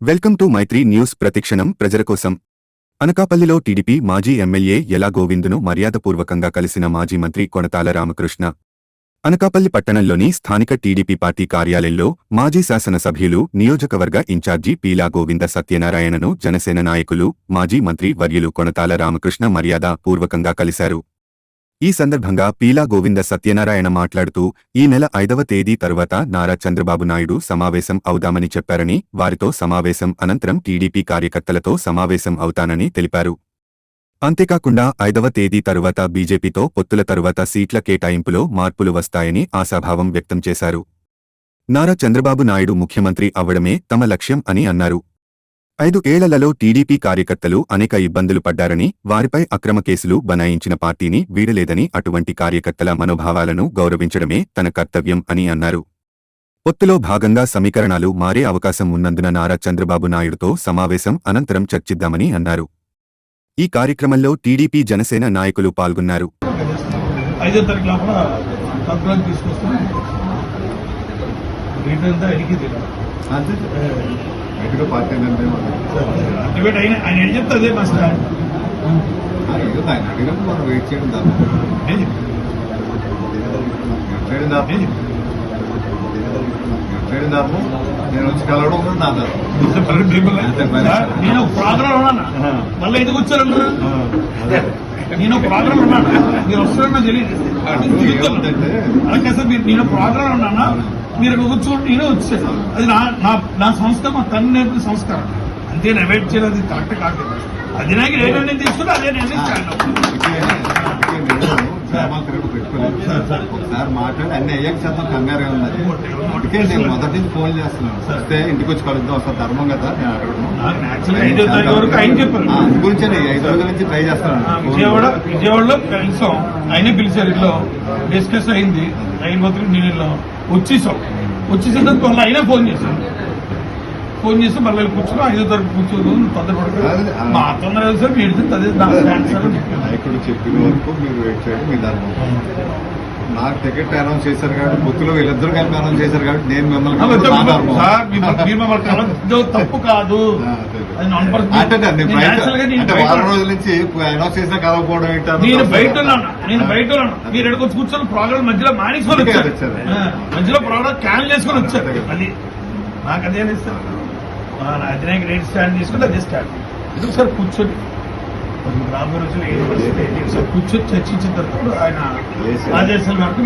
Welcome to Mythri news ప్రతిక్షణం ప్రజల కోసం. అనకాపల్లిలో టీడీపీ మాజీ ఎమ్మెల్యే ఎలా గోవిందును మర్యాదపూర్వకంగా కలిసిన మాజీ మంత్రి కొనతాల రామకృష్ణ. అనకాపల్లి పట్టణంలోని స్థానిక టీడీపీ పార్టీ కార్యాలయంలో మాజీ శాసనసభ్యులు నియోజకవర్గ ఇన్ఛార్జి పీలా గోవింద సత్యనారాయణను జనసేన నాయకులు మాజీ మంత్రి వర్యులు కొనతాల రామకృష్ణ మర్యాద పూర్వకంగా కలిశారు. ఈ సందర్భంగా పీలా గోవింద సత్యనారాయణ మాట్లాడుతూ ఈ నెల ఐదవ తేదీ తరువాత నారా చంద్రబాబు నాయుడు సమావేశం అవుదామని చెప్పారని వారితో సమావేశం అనంతరం టీడీపీ కార్యకర్తలతో సమావేశం అవుతానని తెలిపారు. అంతేకాకుండా ఐదవ తేదీ తరువాత బీజేపీతో పొత్తుల తరువాత సీట్ల కేటాయింపులో మార్పులు వస్తాయని ఆశాభావం వ్యక్తం చేశారు. నారా చంద్రబాబు నాయుడు ముఖ్యమంత్రి అవ్వడమే తమ లక్ష్యం అని అన్నారు. ఐదు ఏళ్ళలో టీడీపీ కార్యకర్తలు అనేక ఇబ్బందులు పడ్డారని వారిపై అక్రమ కేసులు బనాయించిన పార్టీని వీడలేదని అటువంటి కార్యకర్తల మనోభావాలను గౌరవించడమే తన కర్తవ్యం అని అన్నారు. పొత్తులో భాగంగా సమీకరణాలు మారే అవకాశం ఉన్నందున నారా చంద్రబాబు నాయుడుతో సమావేశం అనంతరం చర్చిద్దామని అన్నారు. ఈ కార్యక్రమంలో టీడీపీ జనసేన నాయకులు పాల్గొన్నారు. ఎటుగా పార్టీ నిర్ణయం డిబేట్ అయిన ఆయన ఏం చెప్తే అదే ఆయన అడిగినప్పుడు మనం వెయిట్ చేయడం దాని? చేయడం దాపు నేను వచ్చి కలవడం కూడా నా నేను ఉన్నాను? మళ్ళీ ఎందుకు వచ్చారంటారు నేను ఒక ప్రోగ్రామ్ ఉన్నాను? మీరు వస్తారన్నా తెలియదు. మీరు నేను ప్రోగ్రామ్ ఉన్నానా? మీరు కూర్చోండి నేను వచ్చాను అది నా నా సంస్థ మా తల్లి నేర్పిన సంస్కారం అంతే చేయడం అది కరెక్ట్ కాదు అది నాకు ఏ నిర్ణయం తీసుకుంటే అదే నిర్ణయం చేయాలి పెట్టుకోలేదు ఒకసారి మాట్లాడి అన్ని అయ్యాక శాతం కంగారే ఉన్నది అందుకే నేను మొదటి నుంచి ఫోన్ చేస్తున్నాను వస్తే ఇంటికి వచ్చి కలుద్దాం వస్తారు ధర్మం కదా నేను అడగడం అందు గురించే ఐదు రోజుల నుంచి ట్రై చేస్తున్నాను విజయవాడ విజయవాడలో కలిసాం ఆయనే పిలిచారు ఇల్లు డిస్కస్ అయింది అయిన పోతే నేను ఇల్లు వచ్చేసాం. వచ్చేసిన తర్వాత మళ్ళీ అయినా ఫోన్ చేశాను. ఫోన్ చేసి మళ్ళీ కూర్చొని ఐదో తరగతి కూర్చోదు తొందరపడదు మా తొందర సార్ మీరు అదే. నాయకుడు చెప్పిన వరకు మీరు వెయిట్ చేయడం మీ ధర్మం. నాకు టికెట్ అనౌన్స్ చేశారు కాబట్టి బుక్కులో వీళ్ళిద్దరు కలిపి అనౌన్స్ చేశారు కాబట్టి నేను మిమ్మల్ని తప్పు కాదు. అదే, అదే. అది. అంటే బయట- బయట వారం రోజుల నుంచి అనౌన్స్ చేసినా కలవకపోవడం ఏంటో నేను బయట ఉన్నాను నేను బయట ఉన్నాను మీరు ఎక్కడికి కూర్చొని ప్రోగ్రామ్ మధ్యలో మానేసుకొని వచ్చారు. మధ్యలో ప్రోగ్రామ్ క్యాన్సిల్ చేసుకొని వచ్చారు. అది నాకు అదే ఇస్తారు అధినాయక రేట్ స్టాండ్ తీసుకుంటే అదే స్టాండ్ ఎందుకు సార్ కూర్చొని? రాబోయే రోజులు ఏం పరిస్థితి ఏంటి? ఒకసారి కూర్చొని చర్చించిన తర్వాత ఆయన. ఆదేశాల మేరకు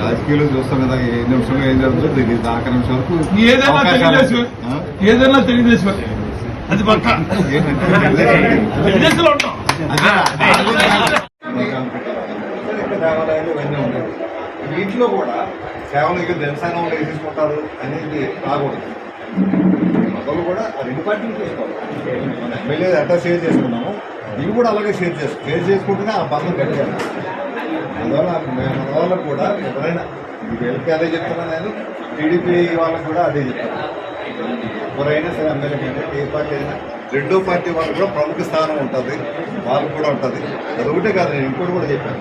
రాజకీయాలు చూస్తాం కదా ఏ నిమిషంలో ఏం జరుగుతుంది ఇది దాకా నిమిషం వరకు ఏదైనా తెలుగుదేశం? ఏదైనా తెలుగుదేశం అది పక్క. ఏంటంటే తెలుగుదేశం- తెలుగుదేశంలో ఉంటాం. దేవాలయాలు ఇవన్నీ ఉన్నాయి. వీటిలో కూడా కేవలం ఇక జనసేన వాళ్ళు ఏం తీసుకుంటారు అనేది రాకూడదు. మొదలు కూడా రెండు పార్టీలు చూసుకోవాలి. ఎమ్మెల్యే ఎట్లా షేర్ చేసుకున్నాము. ఇవి కూడా అలాగే షేర్ చేసు షేర్ చేసుకుంటేనే ఆ బంధం పెట్టాలి అందువల్ల మేము మన వాళ్ళకు కూడా ఎవరైనా ఇది వీళ్ళకి అదే చెప్తున్నాను నేను టీడీపీ వాళ్ళకి కూడా అదే చెప్తాను ఎవరైనా సరే ఎమ్మెల్యే ఏ పార్టీ అయినా రెండో పార్టీ వాళ్ళకి కూడా ప్రముఖ స్థానం ఉంటుంది. వాళ్ళకు కూడా ఉంటుంది. అదొకటే కాదు నేను ఇంకోటి కూడా చెప్పాను.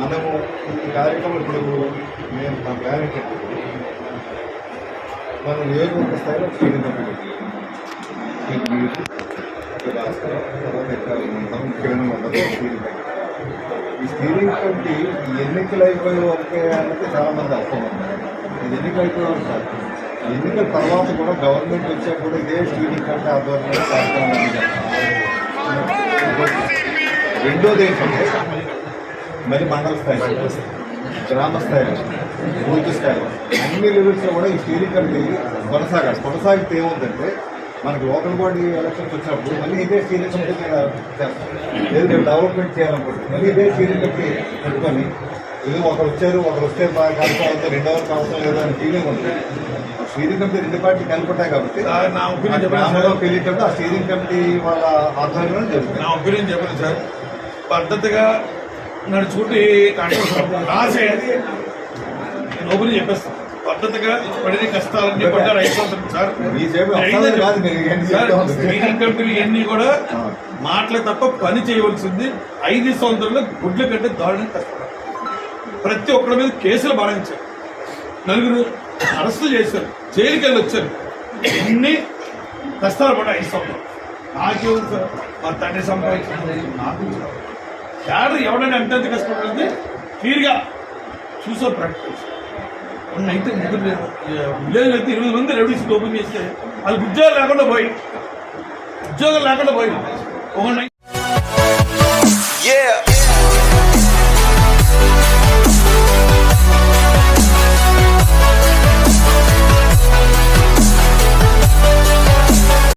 మనము ఈ కార్యక్రమం ఇప్పుడు నేను మా కార్యక్రమం మనం నియోజకవర్గ స్థాయిలో ఈ స్టీరింగ్ కమిటీ ఎన్నికలు అయిపోయే వరకే అన్నది చాలామంది అర్థం ఇది ఎన్నికలు అయిపోయే వరకు కాదు. ఎన్నికల తర్వాత కూడా గవర్నమెంట్ వచ్చా కూడా ఇదే స్టీరింగ్ కమిటీ ఆధ్వర్యంలో కార్యక్రమాలు రెండోది ఏంటంటే మరి మండల స్థాయి. గ్రామ స్థాయి బూత్ స్థాయి. అన్ని లెవెల్స్లో కూడా ఈ స్టీరింగ్ కమిటీ కొనసాగాలి. కొనసాగితే ఏముందంటే మనకి లోకల్ బాడీ ఎలక్షన్స్ వచ్చినప్పుడు మళ్ళీ ఇదే స్టీరింగ్ కమిటీ మీద చేస్తాం డెవలప్మెంట్ చేయాలనుకుంటే మళ్ళీ ఇదే స్టీరింగ్ కమిటీ పెట్టుకొని ఇది ఒకరు వచ్చారు ఒకరు వస్తే బాగా కలుపుకోవాలి రెండో వరకు అవసరం లేదు అని ఫీలింగ్ ఉంటుంది. ఆ స్టీరింగ్ కమిటీ రెండు పార్టీ కలుపుంటాయి కాబట్టి. గ్రామంలో పెళ్ళికంటే ఆ స్టీరింగ్ కమిటీ వాళ్ళ ఆధ్వర్యంలో జరుగుతుంది. నా ఒపీనియన్ చెప్పండి సార్. పద్ధతిగా నడుచుకుంటే కాంట్రవర్సీ రాసేది నేను ఒపీనియన్ చెప్పేస్తాను పద్ధతిగా పడిన కష్టాలన్నీ పడ్డ రైతు సార్. స్క్రీనింగ్ కంపెనీలు ఇవన్నీ కూడా మాటలే తప్ప పని చేయవలసింది. ఐదు సంవత్సరాల్లో గుడ్ల కంటే దారుణంగా కష్టపడాలి ప్రతి ఒక్కరి మీద కేసులు బాధించారు. నలుగురు అరెస్ట్ చేశారు. జైలుకి వెళ్ళి వచ్చారు. ఎన్ని కష్టాలు పడ్డా ఐదు సంవత్సరం నాకేం సార్? మా తండ్రి సంపాదించింది నాకు ఎవరు ఎవడైనా ఎంత కష్టపడుతుంది క్లియర్గా చూసా ప్రాక్టీస్ మొన్న అయితే ముగ్గురు విలేజ్ అయితే ఇరవై మంది రెవెన్యూస్ ఓపెన్ చేస్తే వాళ్ళకి ఉద్యోగాలు లేకుండా పోయి ఉద్యోగాలు లేకుండా పోయి ఒక నై-